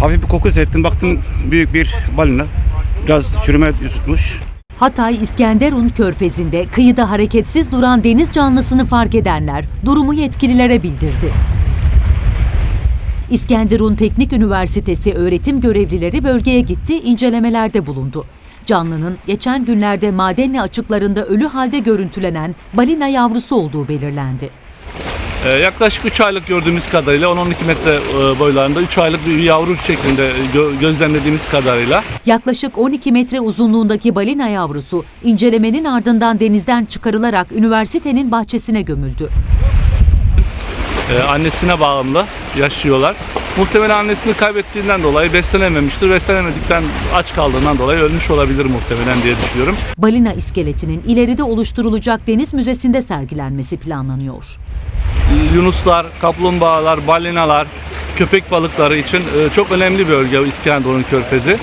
Hafif bir koku hissettim. Baktım büyük bir balina. Biraz çürüme tutmuş. Hatay İskenderun körfezinde kıyıda hareketsiz duran deniz canlısını fark edenler durumu yetkililere bildirdi. İskenderun Teknik Üniversitesi öğretim görevlileri bölgeye gitti, incelemelerde bulundu. Canlının geçen günlerde Madenli açıklarında ölü halde görüntülenen balina yavrusu olduğu belirlendi. Ee, yaklaşık 3 aylık gördüğümüz kadarıyla 10-12 metre e, boylarında 3 aylık bir yavru şeklinde gö- gözlemlediğimiz kadarıyla Yaklaşık 12 metre uzunluğundaki balina yavrusu incelemenin ardından denizden çıkarılarak üniversitenin bahçesine gömüldü. e, annesine bağımlı yaşıyorlar. Muhtemelen annesini kaybettiğinden dolayı beslenememiştir. Beslenemedikten aç kaldığından dolayı ölmüş olabilir muhtemelen diye düşünüyorum. Balina iskeletinin ileride oluşturulacak deniz müzesinde sergilenmesi planlanıyor. Yunuslar, kaplumbağalar, balinalar, köpek balıkları için e, çok önemli bir bölge İskenderun Körfezi.